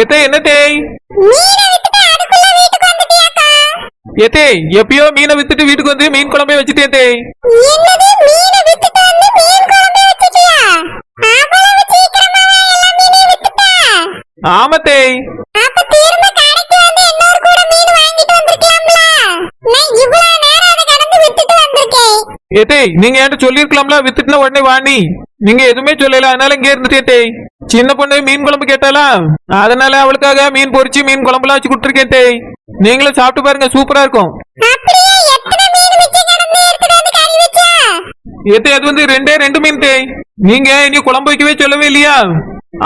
எத்தே என்ன தேய் எத்தே எப்பயோ மீனை வித்துட்டு வீட்டுக்கு வந்து மீன் குழம்பே வச்சுட்டேன் தேய் என்னது? மீனை வந்திருக்கேன் நீங்க என்கிட்ட சொல்லிருக்கலாம்ல வித்துட்டுனா உடனே வாணி நீங்க எதுவுமே சொல்லல அதனால இங்கே இருந்துட்டே தேய் சின்ன பொண்ணு மீன் குழம்பு கேட்டாலா அதனால அவளுக்காக மீன் பொரிச்சு மீன் குழம்புலாம் வச்சு கொடுத்துருக்கேன் நீங்களும் சாப்பிட்டு பாருங்க சூப்பரா இருக்கும். ஏத்தே அது வந்து ரெண்டே ரெண்டு மீன் தேய் நீங்க இனி குழம்பு வைக்கவே சொல்லவே இல்லையா?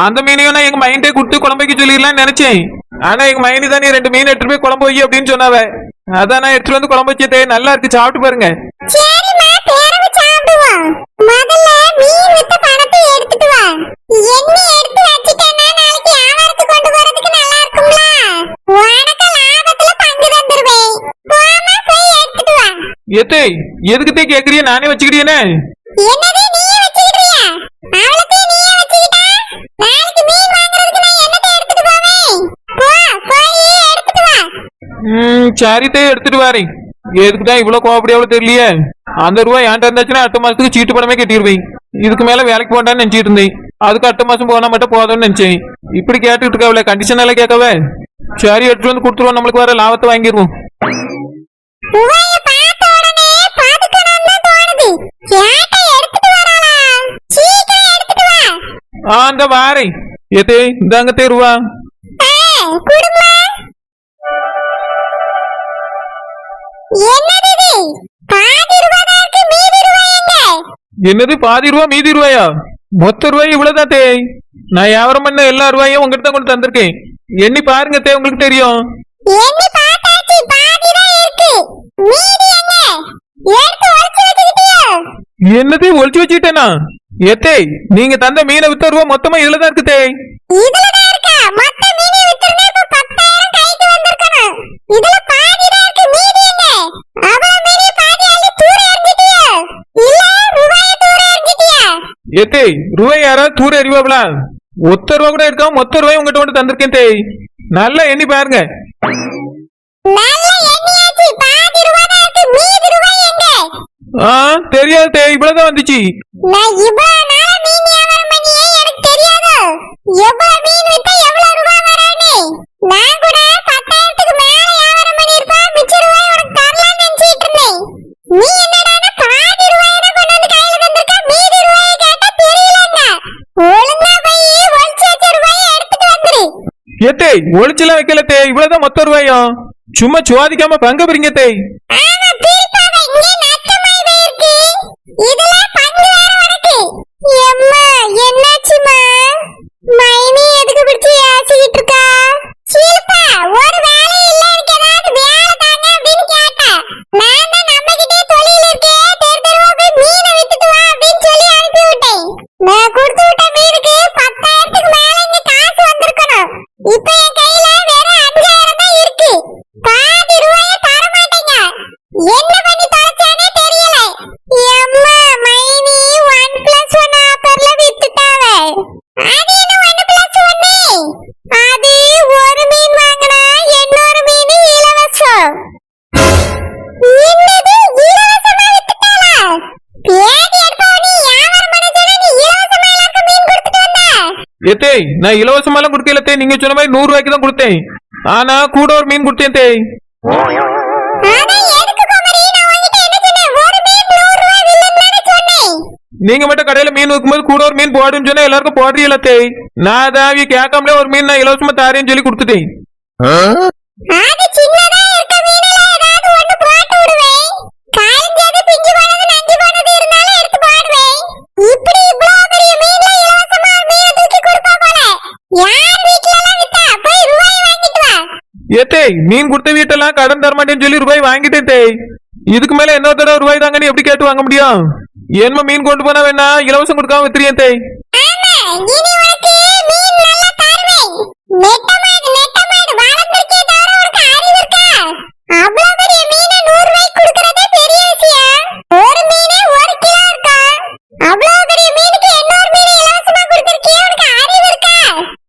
அந்த மீனையும் நான் எங்க மைண்டே கொடுத்து குழம்பு வைக்க சொல்லிடலாம்னு நினைச்சேன். ஆனா எங்க மைனி தான் நீ ரெண்டு மீன் எடுத்துட்டு போய் குழம்பு வை அப்படின்னு சொன்னாவ. அதான் நான் எடுத்துட்டு வந்து குழம்பு வச்சே நல்லா இருக்கு சாப்பிட்டு பாருங்க. எண்ணி எடுத்து வச்சிட்டேன்னா நாளைக்கு வியாபாரத்துக்கு கொண்டு போறதுக்கு நல்லா இருக்கும்ல? உனக்கு லாபத்துல பங்கு தந்துருவேன். போமா போய் எடுத்துட்டு வா. ஏத்தே எதுக்கு தே கேக்குறிய? நானே வச்சுக்கிட்டேனே. என்னது நீயே வச்சுக்கிறியா அவளுக்கு நீயே வச்சுக்கிட்டா? நாளைக்கு மீன் வாங்குறதுக்கு நான் என்னத்தை எடுத்துட்டு போவேன்? போ போய் எடுத்துட்டு வா. ம் சரித்தே எடுத்துட்டு வரேன் எதுக்கு தான் இவ்வளவு கோவப்படி அவ்வளவு தெரியலையே? அந்த ரூபாய் என்கிட்ட இருந்தாச்சுன்னா அடுத்த மாசத்துக்கு சீட்டு பணமே கட்டிடுவேன் இதுக்கு மேல வேலைக்கு போண்டான்னு நினைச்சிட்டு இருந்தேன். அதுக்கு அடுத்த மாசம் போனா மட்டும் போதும்னு நினைச்சேன். இப்படி கேட்டுட்டு இருக்காவில கண்டிஷன் எல்லாம் கேட்கவே. சரி எடுத்துட்டு வந்து கொடுத்துருவோம். நம்மளுக்கு வர லாபத்தை வாங்கிடுவோம் உவைய பார்த்த உடனே பதுக்கணும்னு தான் தோணுது. கேட்டை எடுத்துட்டு வராளா சீக்கிரம் எடுத்துட்டு வா. ஆ இந்த வாரேன் ஏத்தே இந்தாங்க தேருவா. என்னது பாதி ரூபா மீதி ரூபாய்? மொத்த ரூபாய் இவ்வளவுதான் தேய் நான் வியாபாரம் பண்ண எல்லா ரூபாயும் உங்ககிட்ட தான் கொண்டு தந்திருக்கேன். எண்ணி பாருங்க தே உங்களுக்கு தெரியும். என்னது ஒளிச்சு வச்சுக்கிட்டேனா எத்தே நீங்க தந்த மீனை வித்த ரூபா மொத்தமா இதுலதான் இருக்கு தேய் இதுல தான் இருக்கா? மொத்த மீனை வித்திருந்தா இப்ப பத்தாயிரம் கைக்கு வந்திருக்கணும். இதுல பாதி ஏத்தே ரூபாய் யாராவது தூர அறிவாங்களா ஒத்த ரூபா கூட இருக்காம மொத்த ரூபாய் உங்ககிட்ட கொண்டு தந்திருக்கேன் தேய் நல்லா எண்ணி பாருங்க. ஆ தெரியாது தேய் இவ்வளவுதான் வந்துச்சு. ஏத்தே ஒளிச்செல்லாம் வைக்கல தேய் இவ்வளவுதான் மொத்த ரூபாயும் சும்மா சுவாதிக்காம பங்கு பிரிங்க தேய் நான் இலவசமாலாம் கொடுக்கல தேய் நீங்க சொன்ன மாதிரி நூறு ரூபாய்க்கு தான் கொடுத்தேன். ஆனா கூட ஒரு மீன் கொடுத்தேன் சொன்னேன்? நீங்க மட்டும் கடையில மீன் விற்கும்போது கூட ஒரு மீன் போடுன்னு சொன்னா எல்லாருக்கும் போடுறீங்களா தேய் நான் அதான் கேட்காமலே ஒரு மீன் நான் இலவசமா தாரேன்னு சொல்லி கொடுத்துட்டேன். ஏத்தே மீன் கொடுத்த வீட்டெல்லாம் கடன் தரமாட்டேன்னு சொல்லி ரூபாய் வாங்கிட்டேன் தேய். இதுக்கு மேல என்ன தடவை ரூபாய் தாங்கன்னு எப்படி கேட்டு வாங்க முடியும்? ஏன்மா மீன் கொண்டு போனா வேணா? இலவசம் கொடுக்காம வித்துறியன் தேய். நெட்டமாடு நெட்டமாடு வாழத்திற்கே தவிர ஒரு காரியம் இருக்கா? அவ்வளவு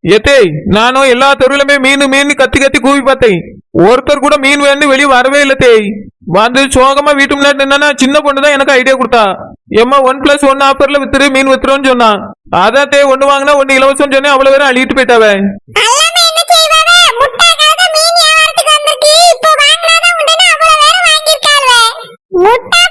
எத்தே நானும் எல்லா தெருவிலுமே மீன் மீன் கத்தி கத்தி கூவி பார்த்தேன். ஒருத்தர் கூட மீன் வேணும் வெளியே வரவே இல்லை தேய் வந்து சோகமா வீட்டு முன்னாடி நின்னா சின்ன பொண்ணு தான் எனக்கு ஐடியா கொடுத்தா. எம்மா ஒன் பிளஸ் ஒன் ஆஃபர்ல வித்துரு மீன் வித்துருன்னு சொன்னான் அதான் தே ஒண்ணு வாங்கினா ஒண்ணு இலவசம் சொன்னேன் அவ்வளவு பேரும் அழிட்டு போயிட்டாவே. முட்டை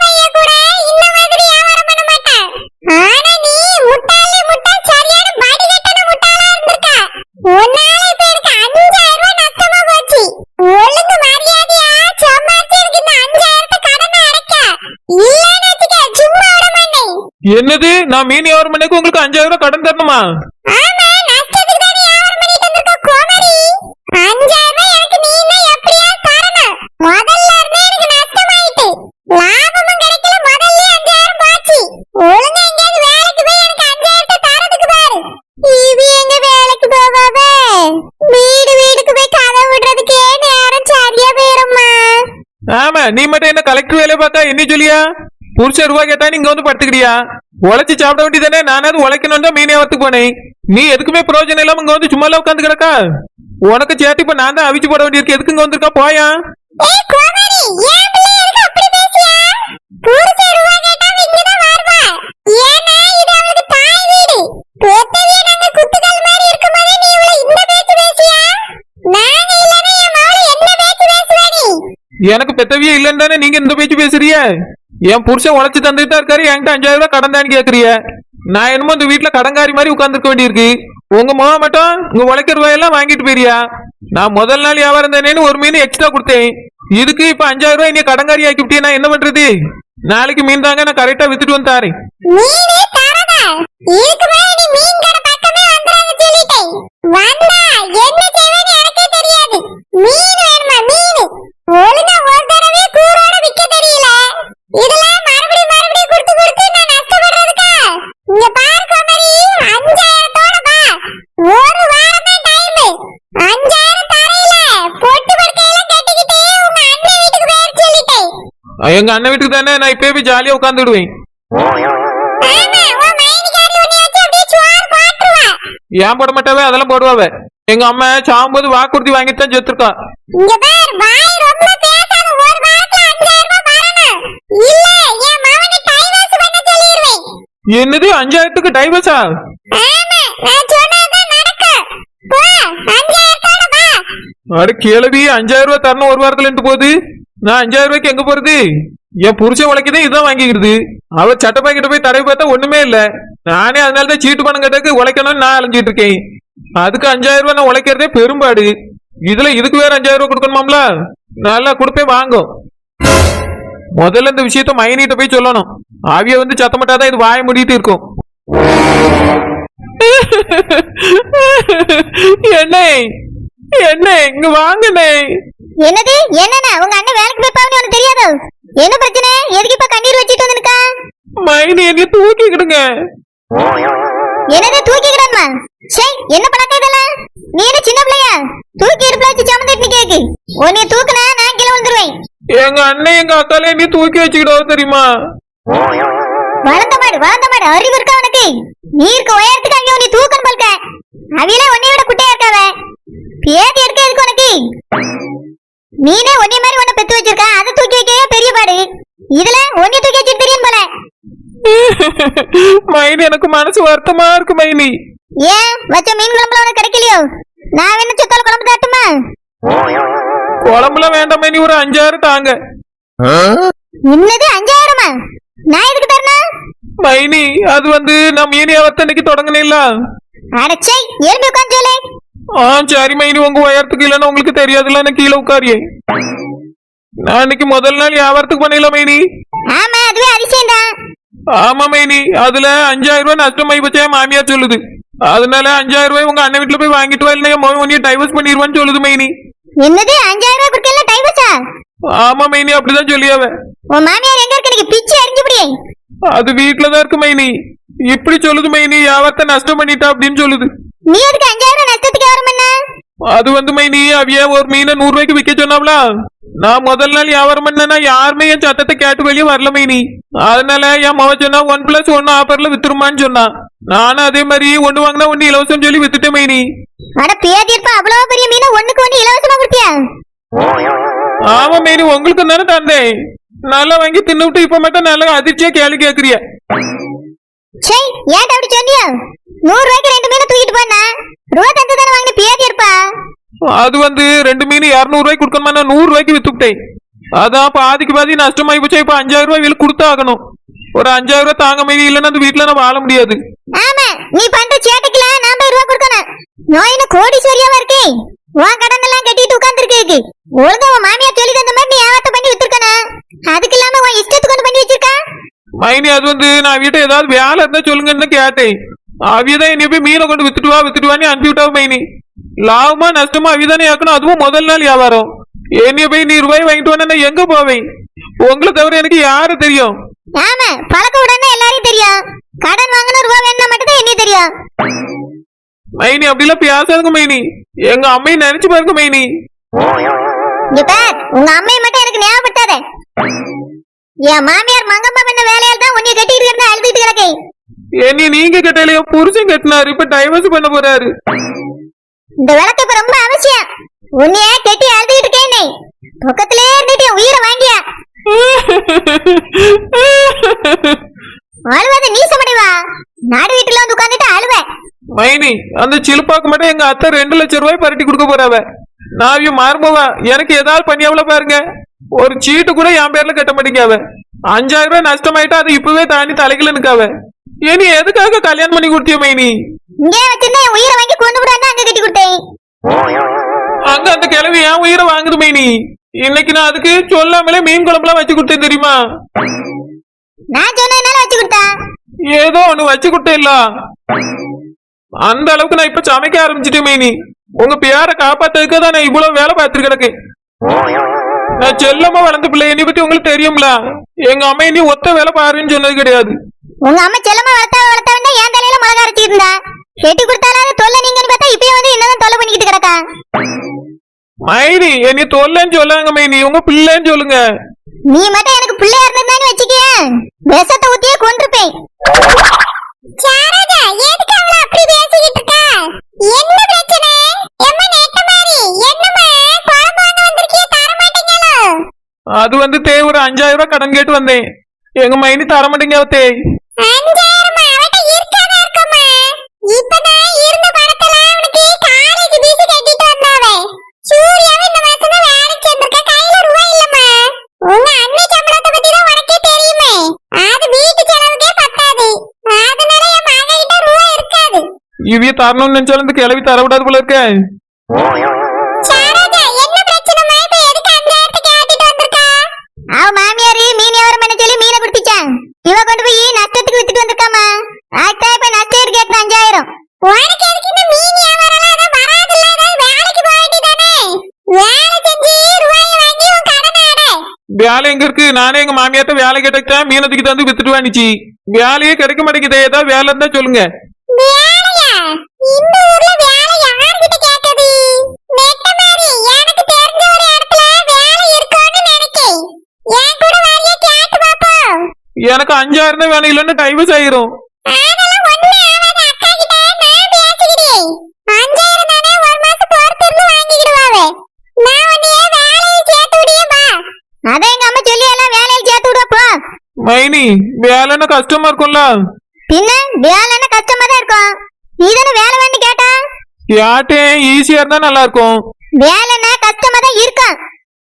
என்னது? நான் மீன் வியாபாரம் பண்ணக்கு உங்களுக்கு அஞ்சாயிரம் ரூபாய் கடன் தரணுமா? ஆமா நீ மட்டும் என்ன கலெக்டர் வேலையை பார்த்தா என்ன சொல்லியா? புருஷ ரூபாய் கேட்டா நீங்க வந்து படுத்துக்கிறியா? உழைச்சு சாப்பிட வேண்டியதானே நானாவது உழைக்கணும் தான் மீன் வியாபாரத்துக்கு போனேன். நீ எதுக்குமே பிரயோஜனம் இல்லாம இங்க வந்து சும்மா உட்காந்து கிடக்கா? உனக்கு சேர்த்து இப்ப நான் தான் அவிச்சு போட வேண்டியிருக்கு. எதுக்கு இங்க வந்திருக்கா? போயா. எனக்கு பெத்தவியே இல்லைன்னு தானே நீங்க இந்த பேச்சு பேசுறிய என் புருஷன் உழைச்சி தந்துட்டு தான் இருக்காரு. என்கிட்ட அஞ்சாயிரம் ரூபாய் கடன் தான் கேக்குறிய. நான் என்னமோ இந்த வீட்டுல கடன்காரி மாதிரி உட்காந்துருக்க வேண்டியிருக்கு. உங்க முக மட்டும் உங்க உழைக்கிற ரூபாயெல்லாம் வாங்கிட்டு போயிரியா நான் முதல் நாள் வியாபாரம் தானேன்னு ஒரு மீன் எக்ஸ்ட்ரா கொடுத்தேன். இதுக்கு இப்ப அஞ்சாயிரம் ரூபாய் நீ கடங்காரி ஆக்கி விட்டியா? நான் என்ன பண்றது? நாளைக்கு மீன் தாங்க நான் கரெக்டா வித்துட்டு வந்து தாரேன் நீனே தரதா இதுக்கு மேல நீ மீன் கடை பக்கமே வந்துடாத சொல்லிட்டேன் வந்தா என்ன செய்வேன்னு எனக்கே தெரியாது மீன் வேணுமா மீன் ஒழுங்கா ஒரு தடவை கூரோட விக்க தெரியல இதெல்லாம் மறுபடியும் மறுபடியும் கொடுத்து கொடுத்து நான் நஷ்டப்படுறதுக்கா இங்க பாரு கோமரி அஞ்சாயிரத்தோட வா ஒரு வாரம் தான் டைம் அஞ்சாயிரம் தரையில பொட்டு படுக்கையெல்லாம் கட்டிக்கிட்டே உங்க அண்ணன் வீட்டுக்கு போயிரு சொல்லிட்டேன் எங்க அண்ணன் வீட்டுக்கு தானே? நான் இப்பயே போய் ஜாலியா உட்காந்துடுவேன் ஏன் போட மாட்டாவே? அதெல்லாம் போடுவாவ. எங்க அம்மா சாகும்போது வாக்குறுதி வாங்கிட்டு தான் செத்துருக்கா என்னது அஞ்சாயிரத்துக்கு டைவர்ஸா அட கேளவி அஞ்சாயிரம் ரூபாய் தரணும் ஒரு வாரத்துல இருந்து போகுது. நான் அஞ்சாயிரம் ரூபாய்க்கு எங்க போறது? என் புருஷன் உழைக்கதே இதுதான் வாங்கிக்கிறது. அவர் சட்ட பாக்கிட்ட போய் தடவை பார்த்தா ஒண்ணுமே இல்ல. நானே அதனால தான் சீட்டு பணம் கட்டக்கு உழைக்கணும்னு நான் அலைஞ்சிட்டு இருக்கேன் அதுக்கு அஞ்சாயிரம் ரூபாய் நான் உழைக்கிறதே பெரும்பாடு. இதுல இதுக்கு வேற அஞ்சாயிரம் ரூபாய் கொடுக்கணுமாம்ல? நல்லா கொடுப்பே வாங்கும் முதல்ல இந்த விஷயத்த மைனிட்ட போய் சொல்லணும். ஆவிய வந்து சத்தமட்டாதான் இது வாய முடிட்டு இருக்கும். என்ன? என்ன? இங்க வாங்கண்ணே. என்னது? என்னண்ணா? உங்க அண்ணன் வேலைக்கு போய் பாவனே உனக்கு தெரியாதோ? என்ன பிரச்சனை? எதுக்கு இப்ப கண்ணீர் வச்சிட்டு வந்திருக்கா மைனி என்னைய தூக்கிக்கிடுங்க. என்னது தூக்கிக்கிறேன்மா சே என்ன பழக்கம் இதெல்லாம்? நீ என்ன சின்ன பிள்ளையா? தூக்கி இடுப்புல வச்சு சமந்துட்டு கேக்கு உன்னைய தூக்குனா நான் கீழே விழுந்துருவேன். எங்க அண்ணன் எங்க அக்கால என்னைய தூக்கி வச்சுக்கிட்டோம் தெரியுமா? வளர்ந்த மாடு வளர்ந்த மாடு அறிவு இருக்கா உனக்கு? நீ இருக்க உயரத்துக்கு அங்கே உன்னை தூக்கணும் பல்க அவியில உன்னை விட குட்டையா இருக்காவ. பேத்தி எடுக்க நீனே உன்னை மாதிரி உன்னை பெத்து வச்சிருக்க. அதை தூக்கி வைக்கவே பெரிய பாடு. இதுல உன்னை தூக்கி வச்சுட்டு தெரியும் போல. மைனி எனக்கு மனசு வருத்தமா இருக்கு மைனி. ஏன்? வச்ச மீன் குழம்புல உனக்கு கிடைக்கலையோ? நான் வேணும் சுத்தால குழம்பு தாட்டுமா குழம்புல வேண்டாம் மைனி. ஒரு அஞ்சாயிரம் தாங்க. இன்னது அஞ்சாயிரமா? நான் எதுக்கு தரணும்? மைனி அது வந்து நான் மீன் வியாபாரத்தன்னைக்கு தொடங்கினேன்ல. அடச்சை எலும்பி உட்காந்து ஆ சரி மைனி உங்க உயரத்துக்கு இல்லைன்னு உங்களுக்கு தெரியாதுல்ல நான் கீழே உட்காரியே. நான் இன்னைக்கு முதல் நாள் வியாபாரத்துக்கு பண்ணல மைனி. ஆமா அதுவே அதிசயம் தான் ஆமா மைனி. அதுல அஞ்சாயிரம் ரூபாய் நஷ்டமாயி போச்சா என் மாமியார் சொல்லுது. அதனால அஞ்சாயிரம் ரூபாய் உங்க அண்ணன் வீட்டுல போய் வாங்கிட்டு வா இல்லையா மோகன் உன்னைய டைவர்ஸ் பண்ணிடுவான்னு சொல்லுது மைனி. என்னது அஞ்சாயிரம் ரூபாய் கொடுக்கல டைவர்ஸா ஆமா மைனி அப்படிதான் சொல்லியாவ. உன் மாமியார் எங்க இருக்கு எனக்கு பிச்சு அறிஞ்சு முடியே அது வீட்டுலதான் இருக்கு மைனி. இப்படி சொல்லுது மைனி வியாபாரத்தை நஷ்டம் பண்ணிட்டா அப்படின்னு சொல்லுது. நீ எதுக்கு அஞ்சாயிரம் நஷ்டத்துக்கு வர பண்ண? அது வந்து மைனி அவிய ஒரு மீனை நூறு ரூபாய்க்கு விற்க சொன்னாப்ல நான் முதல் நாள் வியாபாரம் பண்ணேன்னா யாருமே என் சத்தத்தை கேட்டு வெளியே வரல மைனி அதனால என் மவ சொன்னா ஒன் பிளஸ் ஒன்னு ஆஃபர்ல வித்துருமான்னு சொன்னா. நானும் அதே மாதிரி ஒண்ணு வாங்கினா ஒண்ணு இலவசம் சொல்லி வித்துட்டேன் மைனி அட பேதி இருப்பா அவ்வளவு பெரிய மீனை ஒண்ணுக்கு ஒண்ணு இலவசமா கொடுத்தியா? ஆமா மைனி உங்களுக்கு தானே தந்தேன். நல்லா வாங்கி தின்னுவிட்டு இப்ப மட்டும் நல்லா அதிர்ச்சியா கேள்வி கேக்குறிய. சே ஏன்டா அப்படி சொன்னியா? நூறு ரூபாய்க்கு ரெண்டு மீனை தூக்கிட்டு போனா? ரூபா தந்து தானே வாங்கின பேதி இருப்பா அது வந்து ரெண்டு மீன் இருநூறு ரூபாய்க்கு கொடுக்கணுமா? நூறு ரூபாய்க்கு வித்துக்கிட்டேன் அதான் பாதிக்கு பாதி நஷ்டமாயி போச்சா. இப்ப அஞ்சாயிரம் ரூபாய் வீல் கொடுத்தாகணும். ஒரு அஞ்சாயிரம் ரூபாய் தாங்க மீதி இல்லைன்னா அந்த வீட்டுல நான் வாழ முடியாது. ஆமா நீ பண்ற சேட்டைக்குல நான் போய் ரூபா கொடுக்கணும். நோயின கோடீஸ்வரியாவா இருக்கே? உன் கடன் எல்லாம் கட்டிட்டு உட்கார்ந்துருக்கு ஒழுங்கா உன் மாமியார் சொல்லி தந்த மாதிரி நீ ஏவாத்த பண்ணி வித்துருக்கணும். அதுக்கு இல்லாம உன் இஷ்டத்துக்கு கொண்டு பண்ணி வச்சிருக்கா மைனி அது வந்து நான் வீட்டை ஏதாவது வேலை இருந்தா சொல்லுங்கன்னு கேட்டேன். அவியதான் என்னைய போய் மீனை கொண்டு வித்துட்டு வா வித்துட்டு வான்னு அனுப்பி விட்டா மைனி லாபமா நஷ்டமா அவிதானே ஆக்கணும் அதுவும் முதல் நாள் வியாபாரம். என்னைய போய் நீ ரூபாய் வாங்கிட்டு வந்தா நான் எங்க போவேன்? உங்களை தவிர எனக்கு யாரு தெரியும்? ஆமா பழக்க உடனே எல்லாரையும் தெரியும். கடன் வாங்கணும் ரூபா வேணும்னா மட்டும் தான் என்ன தெரியும் மைனி அப்படிலாம் பேசாதுங்க மைனி எங்க அம்மையை நினைச்சு பாருங்க மைனி உங்க அம்மையை என் மாமியார் மங்கம்மா பண்ண வேலையால் தான் உன்னை கட்டிட்டு இருந்தா அழுதுட்டு கிடக்கேன். என்னைய நீங்க கட்டலையோ? புருஷன் கட்டினாரு இப்ப டைவர்ஸ் பண்ண போறாரு. இந்த விளக்கு இப்ப ரொம்ப அவசியம். உன்னைய கட்டி அழுதுகிட்டு இருக்கேனே. பக்கத்திலே இருந்துட்டு என் உயிரை வாங்கியா? அழுவாத நீ சமடைவா? நாடு வீட்டுல வந்து உட்காந்துட்டு அழுவ. மைனி அந்த சிலுப்பாக்கு மட்டும் எங்க அத்தை ரெண்டு லட்சம் ரூபாய் பரட்டி கொடுக்க போறாவ. நான் மாறுபவா எனக்கு ஏதாவது பண்ணியாவல பாருங்க. ஒரு சீட்டு கூட என் பேர்ல கட்ட மாட்டேங்க அவ அஞ்சாயிரம் ரூபாய் நஷ்டமாயிட்டா அது இப்பவே தாண்டி தலையில நிக்காவ இனி எதுக்காக கல்யாணம் பண்ணி கொடுத்திய மைனி இங்கே வச்சிருந்தா என் உயிரை வாங்கி கொண்டு விடான்னு அங்க கட்டி கொடுத்தேன். அங்க அந்த கிழவி என் உயிரை வாங்குது மைனி இன்னைக்கு நான் அதுக்கு சொல்லாமலே மீன் குழம்புலாம் வச்சு கொடுத்தேன் தெரியுமா? நான் சொன்னதுனால வச்சு கொடுத்தா? ஏதோ ஒண்ணு வச்சு கொடுத்தேன் இல்ல. அந்த அளவுக்கு நான் இப்ப சமைக்க ஆரம்பிச்சிட்டேன் மைனி உங்க பேரை காப்பாத்துறதுக்கு தான் நான் இவ்வளவு வேலை பார்த்துட்டு நான் செல்லமா வளர்ந்த பிள்ளை என்னை பத்தி உங்களுக்கு தெரியும்ல? எங்க அம்மா இனி ஒத்த வேலை பாருன்னு சொன்னது கிடையாது. உங்க அம்மா செல்லமா வளர்த்தா வளர்த்தவன் என் தலையில மிளகா அரைச்சிட்டு இருந்தா? கெட்டி கொடுத்தாலும் தொல்லை நீங்கன்னு பார்த்தா இப்பயும் வந்து என்னதான் தொல்லை பண்ணிக்கிட்டு கிடக்கா? மைனி என்னை தொல்லைன்னு சொல்லாங்க மைனி. உங்க பிள்ளைன்னு சொல்லுங்க. நீ மட்டும் எனக்கு பிள்ளையா இருந்ததானே வச்சுக்கிய? விஷத்தை ஊத்தியே கொண்டிருப்பேன் சாரதா எதுக்கு அவள அப்படி பேசிக்கிட்டு இருக்கா? அது வந்து தே ஒரு அஞ்சாயிரம் ரூபாய் கடன் கேட்டு வந்தேன். எங்க மைனி தர மாட்டேங்க தே இவிய தரணும்னு நினைச்சாலும் இந்த கிளவி தர விடாது போல இருக்க. அவ மாமியாரு மீன் வியாபாரம் பண்ண சொல்லி மீனை குடுத்துச்சான் இவ கொண்டு போய் நஷ்டத்துக்கு வித்துட்டு வந்திருக்காமா? அதான் இப்ப நஷ்டம் கேட்டு அஞ்சாயிரம். உனக்கு எதுக்கு இந்த மீன் வியாபாரம் எல்லாம் வராதுல்ல ஏதாவது வேலைக்கு போக வேண்டியதானே? வேலை செஞ்சு ரூபாயை வாங்கி உன் கடனை அடை. வேலை எங்க இருக்கு? நானே எங்க மாமியார்ட்ட வேலை கேட்டேன் மீனை தூக்கி தந்து வித்துட்டு வாணிச்சு. வேலையே கிடைக்க மாட்டேங்குதே ஏதாவது வேலை இருந்தா சொல்லுங்க. வேலையா? இந்த ஊர்ல வேலை யார்கிட்ட கேட்டது நெட்ட மாதிரி எனக்கு தெரிஞ்ச ஒரு இடத்துல வேலை இருக்கும்னு நினைக்கேன் என் கூட வாரியா கேட்டு பாப்போம் எனக்கு அஞ்சாயிரம் தான் வேணும் இல்லைன்னா டைவர்ஸ் ஆயிரும். கிட்ட அதான் எங்க அம்மா சொல்லி எல்லாம் வேலையில் சேர்த்து விடுவப்போ மைனி வேலைன்னா கஷ்டமா இருக்கும்ல. பின்ன வேலைன்னா கஷ்டமா தான் இருக்கும். நீ தானே வேலை வேணும் கேட்டா? யார்ட்டேன் ஈஸியா இருந்தா நல்லா இருக்கும் வேலைன்னா கஷ்டமா தான் இருக்கும்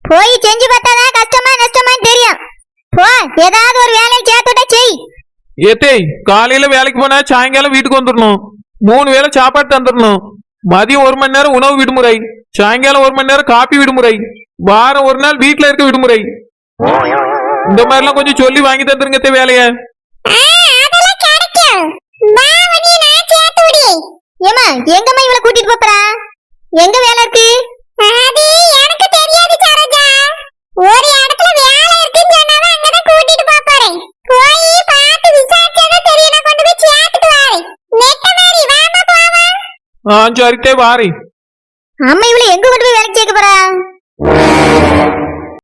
போய் செஞ்சு பார்த்தாதான் கஷ்டமா நஷ்டமான்னு தெரியும். போ ஏதாவது ஒரு வேலையை சேர்த்து விட்டா செய். ஏத்தே காலையில வேலைக்கு போனா சாயங்காலம் வீட்டுக்கு வந்துடணும் மூணு வேளை சாப்பாடு தந்துடணும் மதியம் ஒரு மணி நேரம் உணவு விடுமுறை. சாயங்காலம் ஒரு மணி நேரம் காப்பி விடுமுறை. வாரம் ஒரு நாள் வீட்டுல இருக்க விடுமுறை. இந்த மாதிரிலாம் கொஞ்சம் சொல்லி வாங்கி தந்துருங்க வேலைய. ஏமா எங்கம்மா இவளை கூட்டிட்டு போறா? எங்க வேலை இருக்கு? ஆ சரிட்டே வாரி அம்மா இவளை எங்க கொண்டு போய் வேலைக்கு சேர்க்க போறா?